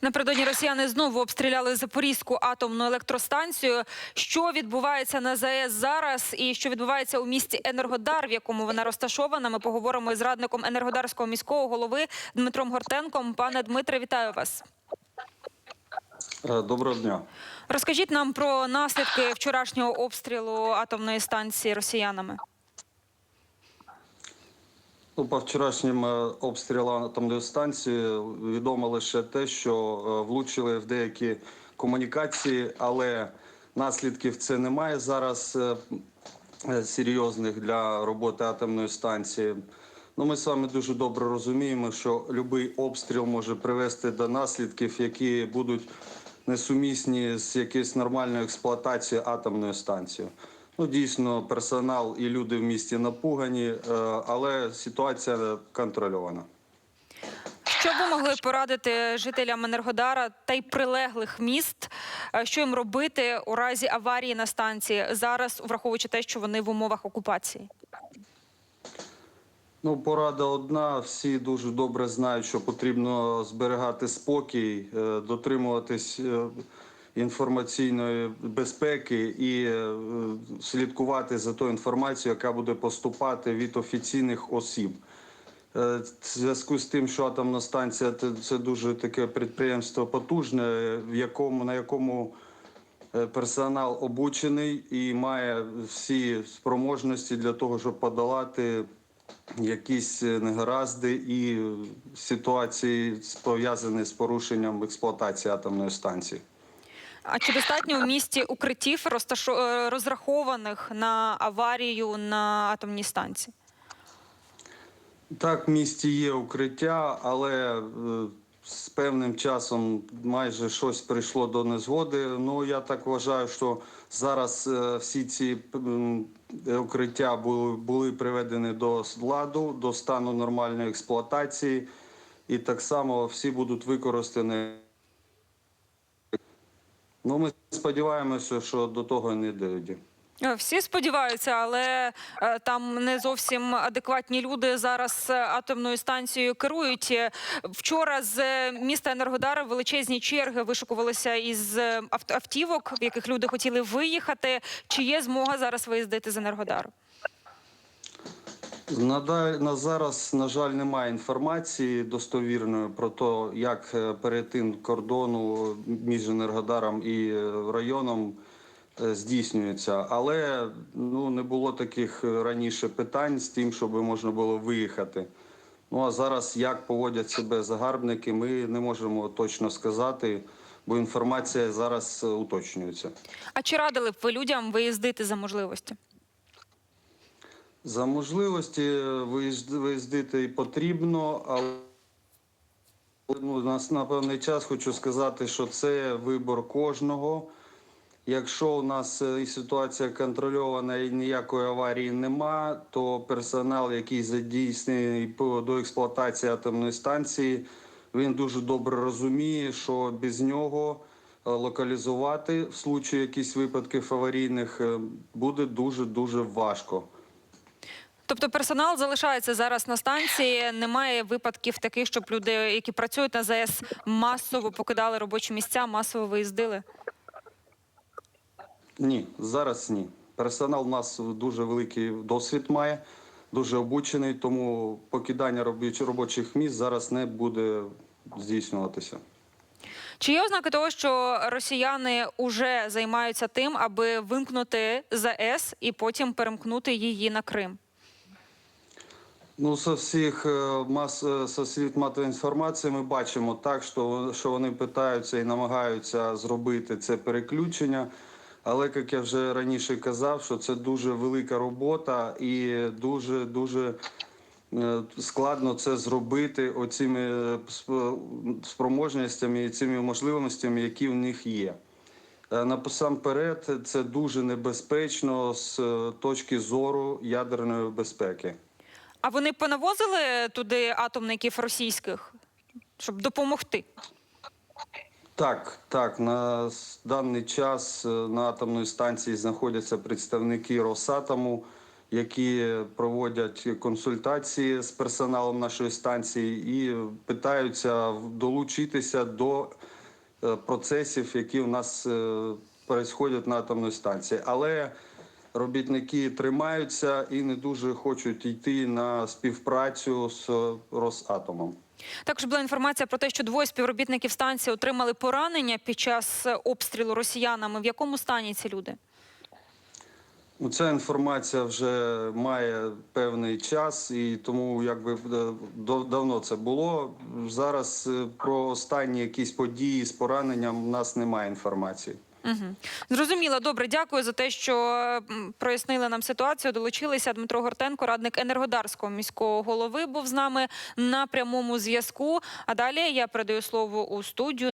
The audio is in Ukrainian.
Напередодні росіяни знову обстріляли Запорізьку атомну електростанцію. Що відбувається на ЗАЕС зараз, і що відбувається у місті Енергодар, в якому вона розташована? Ми поговоримо із радником Енергодарського міського голови Дмитром Гортенком. Пане Дмитре, вітаю вас. Е, Доброго дня. Розкажіть нам про наслідки вчорашнього обстрілу атомної станції росіянами. Ну, по вчорашнім е, обстрілам атомної станції відомо лише те, що е, влучили в деякі комунікації, але наслідків це немає зараз е, серйозних для роботи атомної станції. Ну, ми з вами дуже добре розуміємо, що будь-який обстріл може привести до наслідків, які будуть несумісні з якоюсь нормальною експлуатацією атомної станції. Ну, дійсно, персонал і люди в місті напугані, е, але ситуація контрольована. Що б ви могли порадити жителям Енергодара та й прилеглих міст, е, що їм робити у разі аварії на станції зараз, враховуючи те, що вони в умовах окупації? Ну, порада одна. Всі дуже добре знають, що потрібно зберігати спокій, е, дотримуватись інформаційної безпеки і е, слідкувати за тою інформацією, яка буде поступати від офіційних осіб. Е, В зв'язку з тим, що атомна станція це- дуже таке підприємство потужне, в якому на якому е, персонал обучений і має всі спроможності для того, щоб подолати якісь негаразди і ситуації пов'язані з порушенням експлуатації атомної станції. А чи достатньо у місті укриттів розташо... е, розрахованих на аварію на атомній станції? Так, в місті є укриття, але е, з певним часом майже щось прийшло до незгоди. Ну я так вважаю, що зараз е, всі ці укриття були, були приведені до ладу, до стану нормальної експлуатації, і так само всі будуть використані. Ну, ми сподіваємося, що до того не дійде. Е, Всі сподіваються, але е, там не зовсім адекватні люди зараз е, атомною станцією керують. Е, Вчора з міста Енергодара величезні черги вишукувалися із автівок, в яких люди хотіли виїхати. Чи є змога зараз виїздити з Енергодару? На, зараз, на жаль, немає інформації достовірної про те, як е, перетин кордону між Енергодаром і е, районом е, здійснюється. Але ну, не було таких раніше питань з тим, щоб можна було виїхати. Ну а зараз як поводять себе загарбники, ми не можемо точно сказати, бо інформація зараз уточнюється. А чи радили б ви людям виїздити за можливості? За можливості виїзд- виїздити потрібно, але ну, нас на певний час хочу сказати, що це вибор кожного. Якщо у нас е, ситуація контрольована і ніякої аварії нема, то персонал, який задійснений до експлуатації атомної станції, він дуже добре розуміє, що без нього е, локалізувати в случаї якихось випадків аварійних е, буде дуже дуже важко. Тобто персонал залишається зараз на станції. Немає випадків таких, щоб люди, які працюють на ЗАЕС, масово покидали робочі місця, масово виїздили. Ні, зараз ні. Персонал у нас дуже великий досвід має, дуже обучений, тому покидання робочих місць зараз не буде здійснюватися. Чи є ознаки того, що росіяни вже займаються тим, аби вимкнути ЗАЕС і потім перемкнути її на Крим? Ну, со всіх е, мас е, со слід мати інформації, ми бачимо так, що, що вони питаються і намагаються зробити це переключення. Але як я вже раніше казав, що це дуже велика робота і дуже дуже е, складно це зробити оцими е, спроможностями і цими можливостями, які в них є. Насамперед, це дуже небезпечно з точки зору ядерної безпеки. А вони понавозили туди атомників російських, щоб допомогти? Так, так. На даний час е, на атомній станції знаходяться представники Росатому, які проводять консультації з персоналом нашої станції і питаються долучитися до е, процесів, які у нас відбуваються на атомній станції. Але робітники тримаються і не дуже хочуть йти на співпрацю з Росатомом. Також була інформація про те, що двоє співробітників станції отримали поранення під час е, обстрілу росіянами. В якому стані ці люди? Ну, Ця інформація вже має певний час, і тому якби е, давно це було. Зараз е, про останні якісь події з пораненням у нас немає інформації. Угу. Зрозуміло. Добре, дякую за те, що прояснили нам ситуацію. Долучилися Дмитро Гортенко, радник Енергодарського міського голови, був з нами на прямому зв'язку. А далі я передаю слово у студію.